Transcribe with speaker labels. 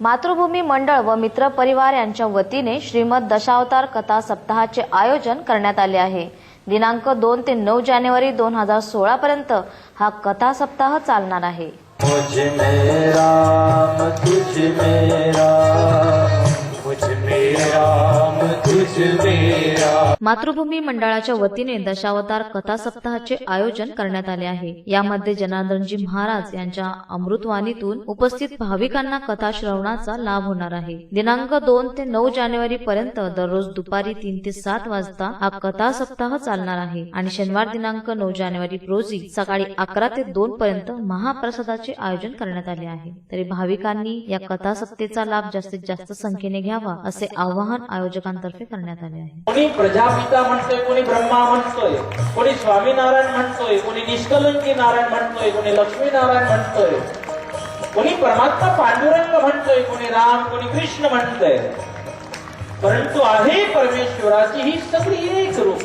Speaker 1: मातृभूमी मंडळ व मित्र परिवार यांच्या वतीने श्रीमद दशावतार कथा सप्ताहाचे आयोजन करण्यात आले आहे. दिनांक दोन ते नऊ जानेवारी दोन हजार सोळा पर्यंत हा कथा सप्ताह चालणार आहे.
Speaker 2: मेरा.
Speaker 1: मातृभूमी मंडळाच्या वतीने दशावतार कथा सप्ताहाचे आयोजन करण्यात आले आहे. यामध्ये जनार्दनजी महाराज यांच्या अमृतवाणीतून उपस्थित भाविकांना कथा श्रवणाचा लाभ होणार आहे. दिनांक दोन ते नऊ जानेवारी पर्यंत दररोज दुपारी तीन ते सात वाजता हा कथा सप्ताह चालणार आहे आणि शनिवार दिनांक नऊ जानेवारी रोजी सकाळी अकरा ते दोन पर्यंत महाप्रसादाचे आयोजन करण्यात आले आहे. तरी भाविकांनी या कथा सप्तेचा लाभ जास्तीत जास्त संख्येने घ्यावा असे आवाहन आयोजकांतर्फे करण्यात आले आहे.
Speaker 3: कोणी म्हणतोय कोणी ब्रह्मा म्हणतोय कोणी स्वामीनारायण म्हणतोय कोणी निष्कलंकी नारायण म्हणतोय कोणी लक्ष्मीनारायण म्हणतोय कोणी परमात्मा पांडुरंग म्हणतोय कोणी राम कोणी कृष्ण म्हणतोय. परंतु आहे परमेश्वराची ही सगळी एक रूप.